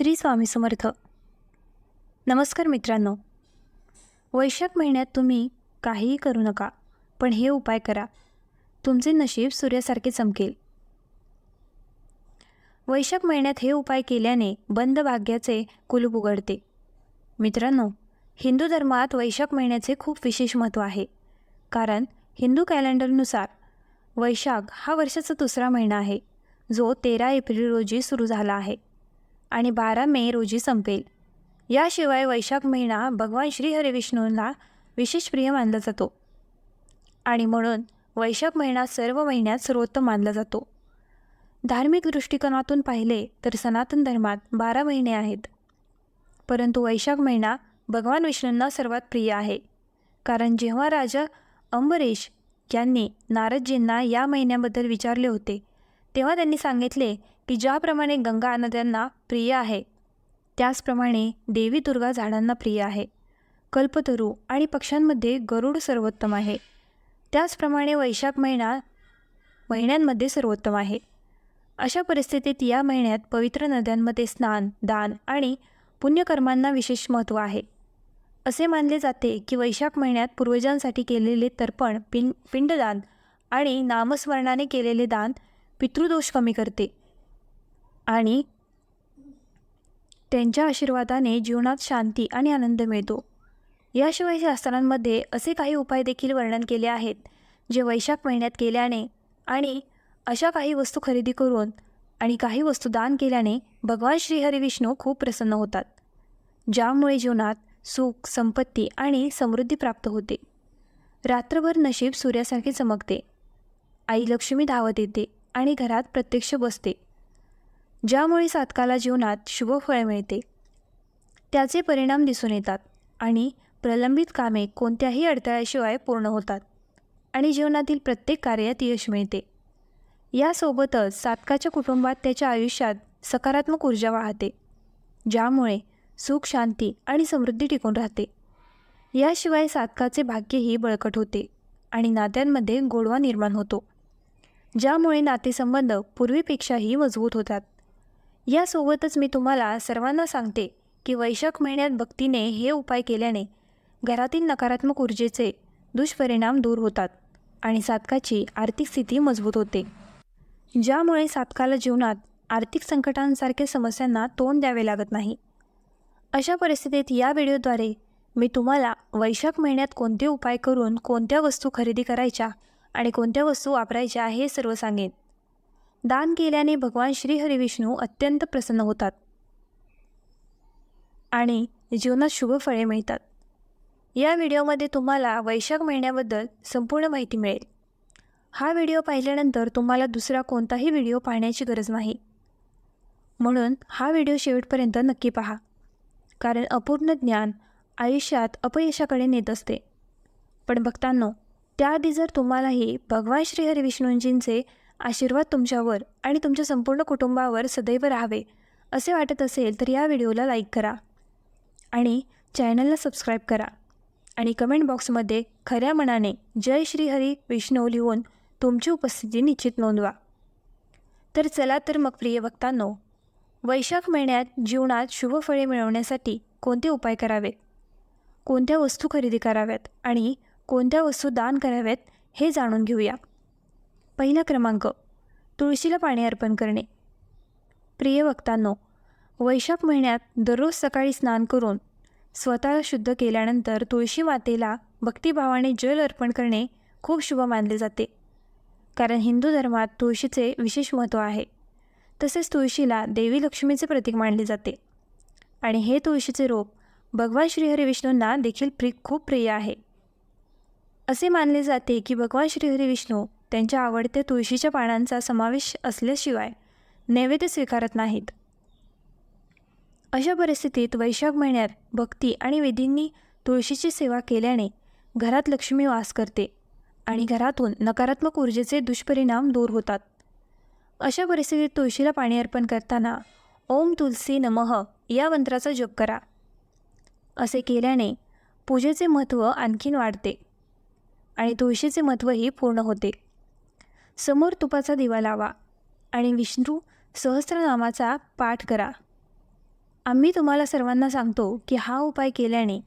श्री स्वामी समर्थ. नमस्कार मित्रांनो. वैशाख महिन्यात तुम्ही काहीही करू नका पण हे उपाय करा. तुमचे नशीब सूर्यासारखे चमकेल. वैशाख महिन्यात हे उपाय केल्याने बंद भाग्याचे कुलूप उघडते. मित्रांनो हिंदू धर्मात वैशाख महिन्याचे खूप विशेष महत्त्व आहे. कारण हिंदू कॅलेंडरनुसार वैशाख हा वर्षाचा दुसरा महिना आहे जो तेरा एप्रिल रोजी सुरू झाला आहे. आणि बारा मे रोजी संपेल. याशिवाय वैशाख महिना भगवान श्री हरिविष्णूंना विशेष प्रिय मानला जातो. आणि म्हणून वैशाख महिना सर्व महिन्यात सर्वोत्तम मानला जातो. धार्मिक दृष्टिकोनातून पाहिले तर सनातन धर्मात बारा महिने आहेत. परंतु वैशाख महिना भगवान विष्णूंना सर्वात प्रिय आहे. कारण जेव्हा राजा अंबरीश यांनी नारदजींना या महिन्याबद्दल विचारले होते तेव्हा त्यांनी सांगितले की ज्याप्रमाणे गंगा नद्यांना प्रिय आहे त्याचप्रमाणे देवी दुर्गा झाडांना प्रिय आहे. कल्पतरू आणि पक्ष्यांमध्ये गरुड सर्वोत्तम आहे. त्याचप्रमाणे वैशाख महिना महिन्यांमध्ये सर्वोत्तम आहे. अशा परिस्थितीत या महिन्यात पवित्र नद्यांमध्ये स्नान दान आणि पुण्यकर्मांना विशेष महत्त्व आहे. असे मानले जाते की वैशाख महिन्यात पूर्वजांसाठी केलेले तर्पण पिं पिंडदान आणि नामस्मरणाने केलेले दान पितृदोष कमी करते. आणि त्यांच्या आशीर्वादाने जीवनात शांती आणि आनंद मिळतो. याशिवाय शास्त्रांमध्ये असे काही उपाय देखील वर्णन केले आहेत जे वैशाख महिन्यात केल्याने आणि अशा काही वस्तू खरेदी करून आणि काही वस्तू दान केल्याने भगवान श्रीहरिविष्णू खूप प्रसन्न होतात ज्यामुळे जीवनात सुख संपत्ती आणि समृद्धी प्राप्त होते. रात्रभर नशीब सूर्यासारखे चमकते. आई लक्ष्मी धावत येते आणि घरात प्रत्यक्ष बसते. ज्यामुळे सातकाला जीवनात शुभफळ मिळते. त्याचे परिणाम दिसून येतात आणि प्रलंबित कामे कोणत्याही अडथळ्याशिवाय पूर्ण होतात आणि जीवनातील प्रत्येक कार्यात यश मिळते. यासोबतच सातकाच्या कुटुंबात त्याच्या आयुष्यात सकारात्मक ऊर्जा वाहते ज्यामुळे सुख शांती आणि समृद्धी टिकून राहते. याशिवाय सातकाचे भाग्यही बळकट होते आणि नात्यांमध्ये गोडवा निर्माण होतो ज्यामुळे नातेसंबंध पूर्वीपेक्षाही मजबूत होतात. यासोबतच मी तुम्हाला सर्वांना सांगते की वैशाख महिन्यात भक्तीने हे उपाय केल्याने घरातील नकारात्मक ऊर्जेचे दुष्परिणाम दूर होतात आणि सातकाची आर्थिक स्थिती मजबूत होते. ज्यामुळे सातकाला जीवनात आर्थिक संकटांसारख्या समस्यांना तोंड द्यावे लागत नाही. अशा परिस्थितीत या व्हिडिओद्वारे मी तुम्हाला वैशाख महिन्यात कोणते उपाय करून कोणत्या वस्तू खरेदी करायच्या आणि कोणत्या वस्तू वापरायच्या हे सर्व सांगेन. दान केल्याने भगवान श्रीहरिविष्णू अत्यंत प्रसन्न होतात. आणि जीवनात शुभ फळे मिळतात. या व्हिडिओमध्ये तुम्हाला वैशाख महिन्याबद्दल संपूर्ण माहिती मिळेल. हा व्हिडिओ पाहिल्यानंतर तुम्हाला दुसरा कोणताही व्हिडिओ पाहण्याची गरज नाही. म्हणून हा व्हिडिओ शेवटपर्यंत नक्की पहा. कारण अपूर्ण ज्ञान आयुष्यात अपयशाकडे नेत असते. पण भक्तांनो त्याआधी जर तुम्हालाही भगवान श्री हरिविष्णूंजींचे आशीर्वाद तुमच्यावर आणि तुमच्या संपूर्ण कुटुंबावर सदैव राहावे असे वाटत असेल तर या व्हिडिओला लाईक करा आणि चॅनलला सबस्क्राईब करा आणि कमेंट बॉक्समध्ये खऱ्या मनाने जय श्री हरी विष्णू लिहून तुमची उपस्थिती निश्चित नोंदवा. तर चला तर मग प्रिय वक्तांनो वैशाख महिन्यात जीवनात शुभ फळे मिळवण्यासाठी कोणते उपाय करावेत? कोणत्या वस्तू खरेदी कराव्यात आणि कोणत्या वस्तू दान कराव्यात हे जाणून घेऊया. पहिला क्रमांक तुळशीला पाणी अर्पण करणे. प्रिय वक्तांनो वैशाख महिन्यात दररोज सकाळी स्नान करून स्वतःला शुद्ध केल्यानंतर तुळशी मातेला भक्तिभावाने जल अर्पण करणे खूप शुभ मानले जाते. कारण हिंदू धर्मात तुळशीचे विशेष महत्त्व आहे. तसेच तुळशीला देवी लक्ष्मीचे प्रतीक मानले जाते. आणि हे तुळशीचे रोप भगवान श्रीहरी विष्णूंना देखील प्रि खूप प्रिय आहे. असे मानले जाते की भगवान श्रीहरी विष्णू त्यांच्या आवडते तुळशीच्या पानांचा समावेश असल्याशिवाय नैवेद्य स्वीकारत नाहीत. अशा परिस्थितीत वैशाख महिन्यात भक्ती आणि विधींनी तुळशीची सेवा केल्याने घरात लक्ष्मी वास करते आणि घरातून नकारात्मक ऊर्जेचे दुष्परिणाम दूर होतात. अशा परिस्थितीत तुळशीला पाणी अर्पण करताना ओम तुलसी नमः या मंत्राचा जप करा. असे केल्याने पूजेचे महत्त्व आणखीन वाढते आणि तुळशीचे महत्त्वही पूर्ण होते. समोर तुपाचा दिवा लावा आणि विष्णू सहस्त्रनामाचा पाठ करा. आम्ही तुम्हाला सर्वांना सांगतो की हा उपाय केल्याने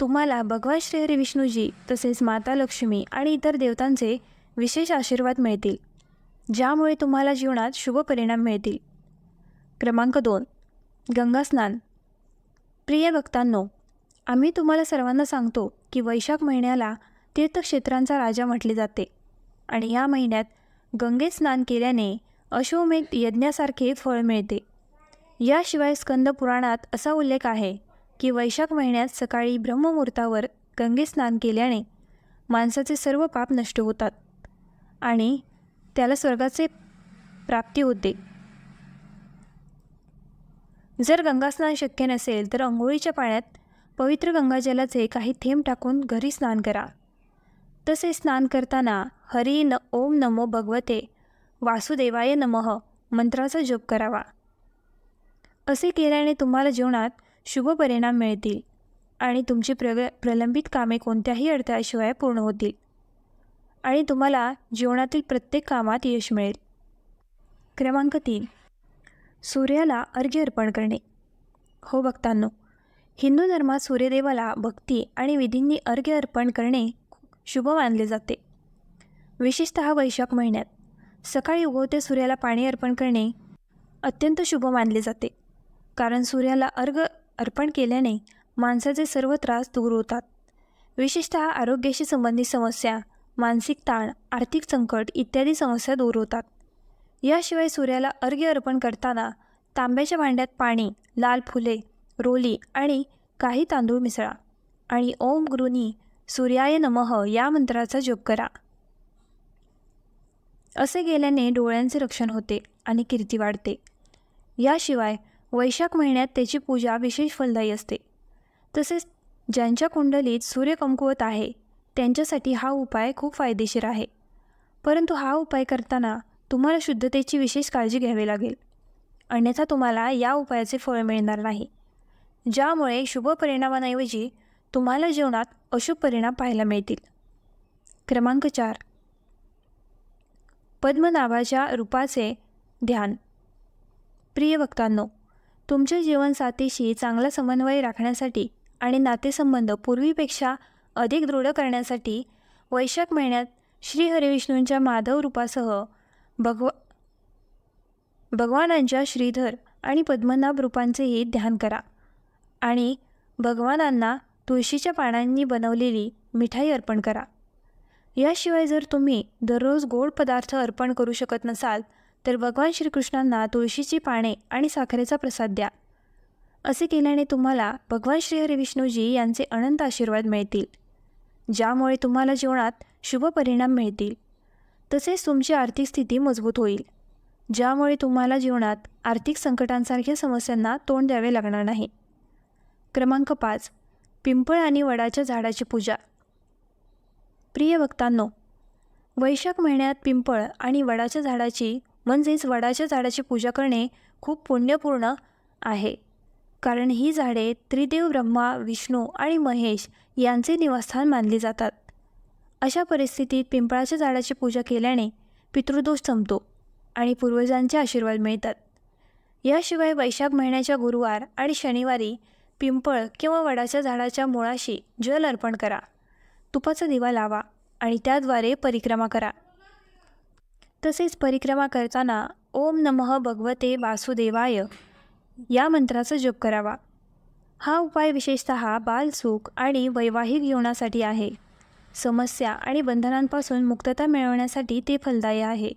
तुम्हाला भगवान श्रीहरी विष्णूजी तसेच माता लक्ष्मी आणि इतर देवतांचे विशेष आशीर्वाद मिळतील ज्यामुळे तुम्हाला जीवनात शुभ परिणाम मिळतील. क्रमांक दोन. गंगास्नान प्रिय भक्तांनो आम्ही तुम्हाला सर्वांना सांगतो की वैशाख महिन्याला तीर्थक्षेत्रांचा राजा म्हटले जाते. आणि या महिन्यात गंगेत स्नान केल्याने अश्वमेध यज्ञासारखे फळ मिळते. याशिवाय स्कंद पुराणात असा उल्लेख आहे की वैशाख महिन्यात सकाळी ब्रह्ममुहूर्तावर गंगे स्नान केल्याने माणसाचे सर्व पाप नष्ट होतात आणि त्याला स्वर्गाचे प्राप्ती होते. जर गंगास्नान शक्य नसेल तर अंघोळीच्या पाण्यात पवित्र गंगाजलाचे काही थेंब टाकून घरी स्नान करा. तसे स्नान करताना हरी न ओम नमो भगवते वासुदेवाय नमः मंत्राचा जप करावा. असे केल्याने तुम्हाला जीवनात शुभ परिणाम मिळतील आणि तुमची प्रग प्रलंबित कामे कोणत्याही अडथळ्याशिवाय पूर्ण होतील आणि तुम्हाला जीवनातील प्रत्येक कामात यश मिळेल. क्रमांक तीन. सूर्याला अर्घ्य अर्पण करणे. हो भक्तांनो हिंदू धर्मात सूर्यदेवाला भक्ती आणि विधींनी अर्घ्य अर्पण करणे शुभ मानले जाते. विशेषत वैशाख महिन्यात. सकाळी उगवते सूर्याला पाणी अर्पण करणे अत्यंत शुभ मानले जाते. कारण सूर्याला अर्घ अर्पण केल्याने माणसाचे सर्व त्रास दूर होतात. विशेषत आरोग्याशी संबंधित समस्या मानसिक ताण आर्थिक संकट इत्यादी समस्या दूर होतात. याशिवाय सूर्याला अर्घ्य अर्पण करताना तांब्याच्या भांड्यात पाणी लाल फुले रोली आणि काही तांदूळ मिसळा. आणि ओम गुरुनी सूर्याय नमः या मंत्राचा जप करा. असे गेल्याने डोळ्यांचे रक्षण होते आणि कीर्ती वाढते. याशिवाय वैशाख महिन्यात त्याची पूजा विशेष फलदायी असते. तसेच ज्यांच्या कुंडलीत सूर्य कमकुवत आहे त्यांच्यासाठी हा उपाय खूप फायदेशीर आहे. परंतु हा उपाय करताना तुम्हाला शुद्धतेची विशेष काळजी घ्यावी लागेल. अन्यथा तुम्हाला या उपायाचे फळ मिळणार नाही. ज्यामुळे शुभ परिणामांऐवजी तुम्हाला जीवनात अशुभ परिणाम पाहायला मिळतील. क्रमांक चार. पद्मनाभाच्या रूपाचे ध्यान. प्रिय भक्तांनो तुमच्या जीवनसाथीशी चांगला समन्वय राखण्यासाठी आणि नातेसंबंध पूर्वीपेक्षा अधिक दृढ करण्यासाठी वैशाख महिन्यात श्री हरिविष्णूंच्या माधव रूपासह भगव भगवानांच्या श्रीधर आणि पद्मनाभ रूपांचेही ध्यान करा आणि भगवानांना तुळशीच्या पानांनी बनवलेली मिठाई अर्पण करा. याशिवाय जर तुम्ही दररोज गोड पदार्थ अर्पण करू शकत नसाल तर भगवान श्रीकृष्णांना तुळशीची पाने आणि साखरेचा प्रसाद द्या. असे केल्याने तुम्हाला भगवान श्रीहरी विष्णूजी यांचे अनंत आशीर्वाद मिळतील. ज्यामुळे तुम्हाला जीवनात शुभ परिणाम मिळतील. तसेच तुमची आर्थिक स्थिती मजबूत होईल. ज्यामुळे तुम्हाला जीवनात आर्थिक संकटांसारख्या समस्यांना तोंड द्यावे लागणार नाही. क्रमांक पाच. पिंपळ आणि वडाच्या झाडाची पूजा. प्रिय भक्तांनो वैशाख महिन्यात पिंपळ आणि वडाच्या झाडाची म्हणजेच वडाच्या झाडाची पूजा करणे खूप पुण्यपूर्ण आहे. कारण ही झाडे त्रिदेव ब्रह्मा विष्णू आणि महेश यांचे निवासस्थान मानली जातात. अशा परिस्थितीत पिंपळाच्या झाडाची पूजा केल्याने पितृदोष संपतो आणि पूर्वजांचे आशीर्वाद मिळतात. याशिवाय वैशाख महिन्याच्या गुरुवार आणि शनिवारी पिंपळ किंवा वडाच्या झाडाच्या मुळाशी जल अर्पण करा. तुपाचा दिवा लावा आणि त्याद्वारे परिक्रमा करा. तसेच परिक्रमा करताना ओम नमः भगवते वासुदेवाय या मंत्राचा जप करावा. हा उपाय विशेषत बालसुख आणि वैवाहिक जीवनासाठी आहे. समस्या आणि बंधनांपासून मुक्तता मिळवण्यासाठी ते फलदायी आहे.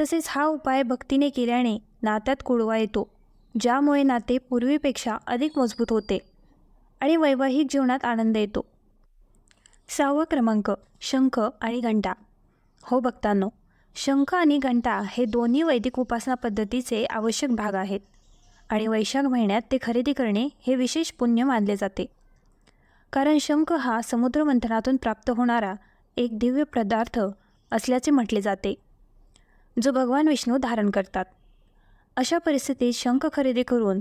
तसेच हा उपाय भक्तीने केल्याने नात्यात कुडवा येतो. ज्यामुळे नाते पूर्वीपेक्षा अधिक मजबूत होते आणि वैवाहिक जीवनात आनंद येतो. सहावा क्रमांक शंख आणि घंटा. हो भक्तांनो शंख आणि घंटा हे दोन्ही वैदिक उपासना पद्धतीचे आवश्यक भाग आहेत आणि वैशाख महिन्यात ते खरेदी करणे हे विशेष पुण्य मानले जाते. कारण शंख हा समुद्रमंथनातून प्राप्त होणारा एक दिव्य पदार्थ असल्याचे म्हटले जाते जो भगवान विष्णू धारण करतात. अशा परिस्थितीत शंख खरेदी करून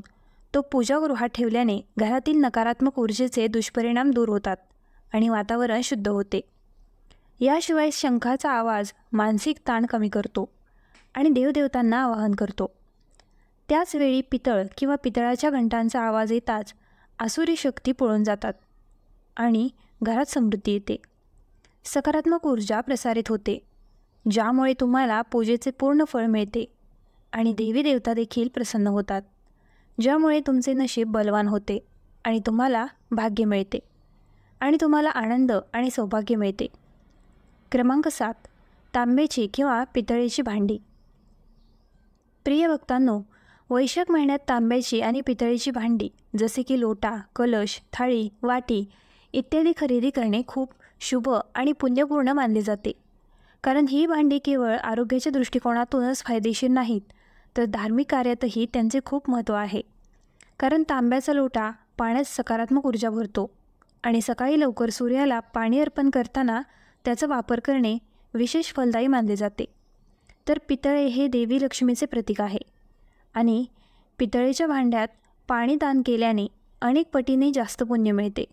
तो पूजागृहात ठेवल्याने घरातील नकारात्मक ऊर्जेचे दुष्परिणाम दूर होतात आणि वातावरण शुद्ध होते. याशिवाय शंखाचा आवाज मानसिक ताण कमी करतो आणि देवदेवतांना आवाहन करतो. त्याचवेळी पितळ किंवा पितळाच्या घंटांचा आवाज येताच आसुरी शक्ती पळून जातात आणि घरात समृद्धी येते. सकारात्मक ऊर्जा प्रसारित होते ज्यामुळे तुम्हाला पूजेचे पूर्ण फळ मिळते. आणि देवी देवता देखील प्रसन्न होतात ज्यामुळे तुमचे नशीब बलवान होते आणि तुम्हाला भाग्य मिळते आणि तुम्हाला आनंद आणि सौभाग्य मिळते. क्रमांक सात तांब्याची किंवा पितळेची भांडी. प्रिय भक्तांनो वैशाख महिन्यात तांब्याची आणि पितळेची भांडी जसे की लोटा कलश थाळी वाटी इत्यादी खरेदी करणे खूप शुभ आणि पुण्यपूर्ण मानले जाते. कारण ही भांडी केवळ आरोग्याच्या दृष्टिकोनातूनच फायदेशीर नाहीत तर धार्मिक कार्यातही त्यांचे खूप महत्त्व आहे. कारण तांब्याचा लोटा पाण्यात सकारात्मक ऊर्जा भरतो आणि सकाळी लवकर सूर्याला पाणी अर्पण करताना त्याचा वापर करणे विशेष फलदायी मानले जाते. तर पितळे हे देवी लक्ष्मीचे प्रतीक आहे आणि पितळेच्या भांड्यात पाणी दान केल्याने अनेक पटीने जास्त पुण्य मिळते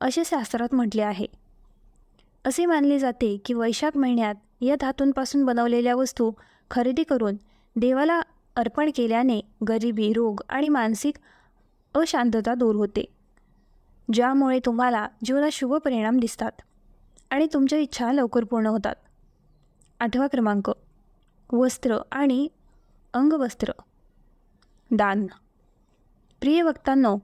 असे शास्त्रात म्हटले आहे. असे मानले जाते की वैशाख महिन्यात या धातूंपासून बनवलेल्या वस्तू खरेदी करून देवाला अर्पण केल्याने गरिबी रोग आणि मानसिक अशांतता दूर होते. ज्यामुळे तुम्हाला जीवनात शुभ परिणाम दिसतात आणि तुमच्या इच्छा लवकर पूर्ण होतात. आठवा क्रमांक वस्त्र आणि अंगवस्त्र. दान. प्रिय वक्तांनो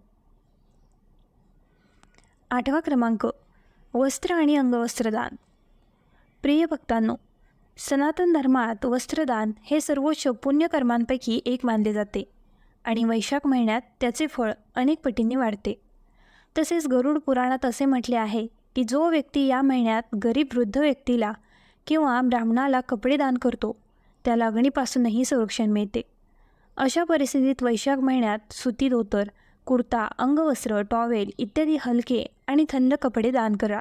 आठवा क्रमांक वस्त्र आणि अंगवस्त्रदान प्रिय भक्तांनो सनातन धर्मात वस्त्रदान हे सर्वोच्च पुण्यकर्मांपैकी एक मानले जाते आणि वैशाख महिन्यात त्याचे फळ अनेक पटींनी वाढते. तसेच गरुड पुराणात असे म्हटले आहे की जो व्यक्ती या महिन्यात गरीब वृद्ध व्यक्तीला किंवा ब्राह्मणाला कपडे दान करतो त्याला अग्नीपासूनही संरक्षण मिळते. अशा परिस्थितीत वैशाख महिन्यात सुती धोतर कुर्ता अंगवस्त्र टॉवेल इत्यादी हलके आणि थंड कपडे दान करा.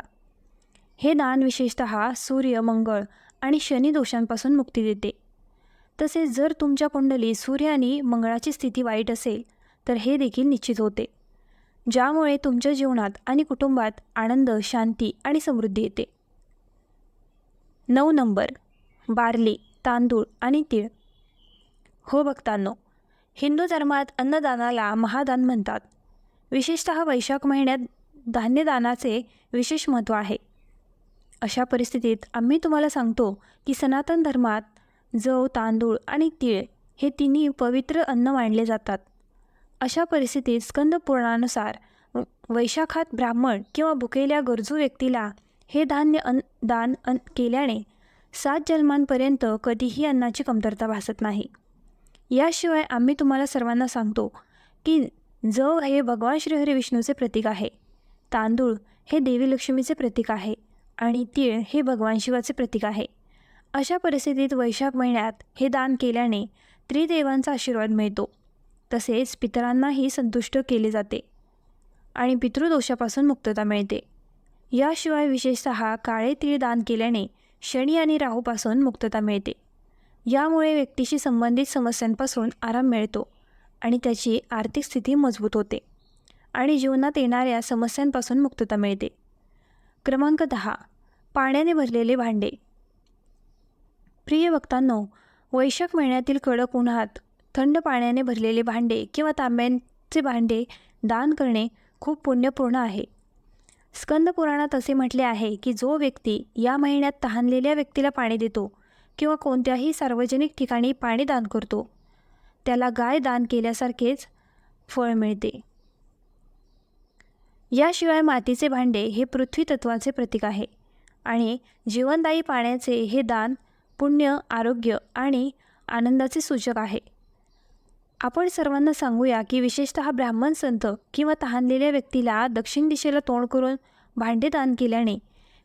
हे दान विशेषत सूर्य मंगळ आणि शनी दोषांपासून मुक्ती देते. तसेच जर तुमच्या कुंडलीत सूर्य आणि मंगळाची स्थिती वाईट असेल तर हे देखील निश्चित होते. ज्यामुळे तुमच्या जीवनात आणि कुटुंबात आनंद शांती आणि समृद्धी येते. नऊ नंबर बार्ली तांदूळ आणि तीळ. हो भक्तांनो हिंदू धर्मात अन्नदानाला महादान म्हणतात. विशेषतः वैशाख महिन्यात धान्यदानाचे विशेष महत्त्व आहे. अशा परिस्थितीत आम्ही तुम्हाला सांगतो की सनातन धर्मात जव तांदूळ आणि तीळ हे तिन्ही पवित्र अन्न मानले जातात. अशा परिस्थितीत स्कंद पुराणानुसार वैशाखात ब्राह्मण किंवा भुकेल्या गरजू व्यक्तीला हे धान्य अन दान अन केल्याने सात जन्मांपर्यंत कधीही अन्नाची कमतरता भासत नाही. याशिवाय आम्ही तुम्हाला सर्वांना सांगतो की जव हे भगवान श्रीहरी विष्णूचे प्रतीक आहे. तांदूळ हे देवी लक्ष्मीचे प्रतीक आहे. आणि तीळ हे भगवान शिवाचे प्रतीक आहे. अशा परिस्थितीत वैशाख महिन्यात हे दान केल्याने त्रिदेवांचा आशीर्वाद मिळतो. तसेच पितरांनाही संतुष्ट केले जाते आणि पितृदोषापासून मुक्तता मिळते. याशिवाय विशेषतः काळे तीळ दान केल्याने शनी आणि राहूपासून मुक्तता मिळते. यामुळे व्यक्तीशी संबंधित समस्यांपासून आराम मिळतो आणि त्याची आर्थिक स्थिती मजबूत होते आणि जीवनात येणाऱ्या समस्यांपासून मुक्तता मिळते. क्रमांक दहा. पाण्याने भरलेले भांडे. प्रिय वक्तांनो वैशाख महिन्यातील कडक उन्हात थंड पाण्याने भरलेले भांडे किंवा तांब्यांचे भांडे दान करणे खूप पुण्यपूर्ण आहे. स्कंद पुराणात असे म्हटले आहे की जो व्यक्ती या महिन्यात तहानलेल्या व्यक्तीला पाणी देतो किंवा कोणत्याही सार्वजनिक ठिकाणी पाणी दान करतो त्याला गाय दान केल्यासारखेच फळ मिळते. याशिवाय मातीचे भांडे हे पृथ्वी तत्वाचे प्रतीक आहे. आणि जीवनदायी पाण्याचे हे दान पुण्य आरोग्य आणि आनंदाचे सूचक आहे. आपण सर्वांना सांगूया की विशेषतः ब्राह्मण संत किंवा तहानलेल्या व्यक्तीला दक्षिण दिशेला तोंड करून भांडे दान केल्याने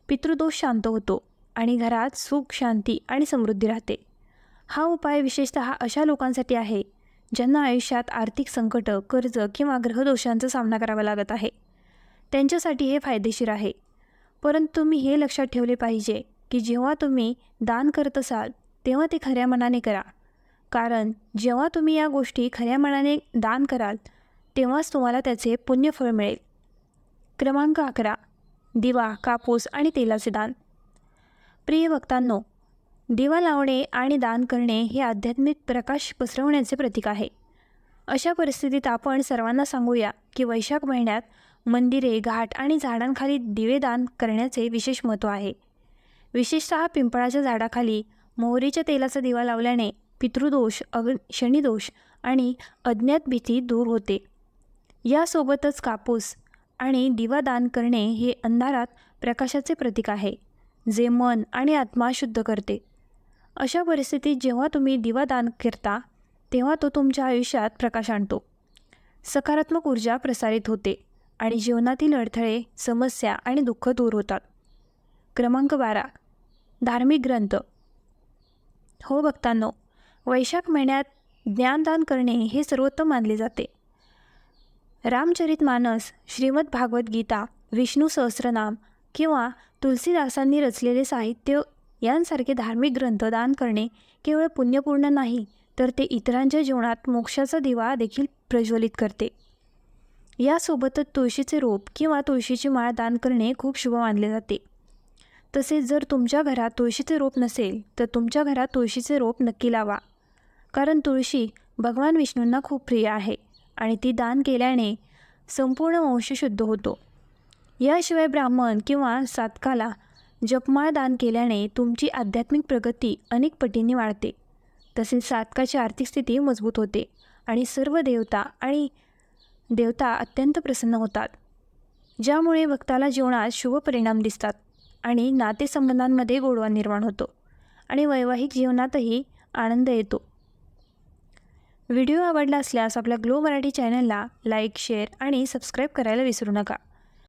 पितृदोष शांत होतो आणि घरात सुख शांती आणि समृद्धी राहते. हा उपाय विशेषतः अशा लोकांसाठी आहे ज्यांना आयुष्यात आर्थिक संकट कर्ज किंवा ग्रहदोषांचा सामना करावा लागत आहे. त्यांच्यासाठी हे फायदेशीर आहे. परंतु तुम्ही हे लक्षात ठेवले पाहिजे की जेव्हा तुम्ही दान करत असाल तेव्हा ते खऱ्या मनाने करा. कारण जेव्हा तुम्ही या गोष्टी खऱ्या मनाने दान कराल तेव्हाच तुम्हाला त्याचे पुण्यफळ मिळेल. क्रमांक अकरा. दिवा कापूस आणि तेलाचे दान. प्रिय भक्तांनो दिवा लावणे आणि दान करणे हे आध्यात्मिक प्रकाश पसरवण्याचे प्रतीक आहे. अशा परिस्थितीत आपण सर्वांना सांगूया की वैशाख महिन्यात मंदिरे घाट आणि झाडांखाली दिवेदान करण्याचे विशेष महत्त्व आहे. विशेषतः पिंपळाच्या झाडाखाली मोहरीच्या तेलाचा दिवा लावल्याने पितृदोष अग शनिदोष आणि अज्ञात भीती दूर होते. यासोबतच कापूस आणि दिवा दान करणे हे अंधारात प्रकाशाचे प्रतीक आहे जे मन आणि आत्मा शुद्ध करते. अशा परिस्थितीत जेव्हा तुम्ही दिवा दान करता तेव्हा तो तुमच्या आयुष्यात प्रकाश आणतो. सकारात्मक ऊर्जा प्रसारित होते. आणि जीवनातील अडथळे समस्या आणि दुःख दूर होतात. क्रमांक बारा. धार्मिक ग्रंथ. हो भक्तांनो वैशाख महिन्यात ज्ञानदान करणे हे सर्वोत्तम मानले जाते. रामचरित मानस श्रीमद भागवत गीता विष्णू सहस्रनाम किंवा तुलसीदासांनी रचलेले साहित्य यांसारखे धार्मिक ग्रंथ दान करणे केवळ पुण्यपूर्ण नाही तर ते इतरांच्या जीवनात मोक्षाचा दिवा देखील प्रज्वलित करते. यासोबतच तुळशीचे रोप किंवा तुळशीची माळ दान करणे खूप शुभ मानले जाते. तसेच जर तुमच्या घरात तुळशीचे रोप नसेल तर तुमच्या घरात तुळशीचे रोप नक्की लावा. कारण तुळशी भगवान विष्णूंना खूप प्रिय आहे आणि ती दान केल्याने संपूर्ण वंश शुद्ध होतो. याशिवाय ब्राह्मण किंवा साधकाला जपमाळ दान केल्याने तुमची आध्यात्मिक प्रगती अनेक पटींनी वाढते. तसेच साधकाची आर्थिक स्थिती मजबूत होते आणि सर्व देवता आणि देवता अत्यंत प्रसन्न होतात. ज्यामुळे भक्ताला जीवनात शुभ परिणाम दिसतात आणि नातेसंबंधांमध्ये गोडवा निर्माण होतो आणि वैवाहिक जीवनातही आनंद येतो. व्हिडिओ आवडला असल्यास आपल्या ग्लो मराठी चॅनलला लाईक शेअर आणि सबस्क्राईब करायला विसरू नका.